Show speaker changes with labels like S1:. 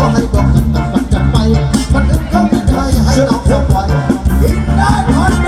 S1: ก็ให้บอกกันตัดกันไปมันอึดเข้าไม่ได้ให้เราเข้าไปอินได้ทัน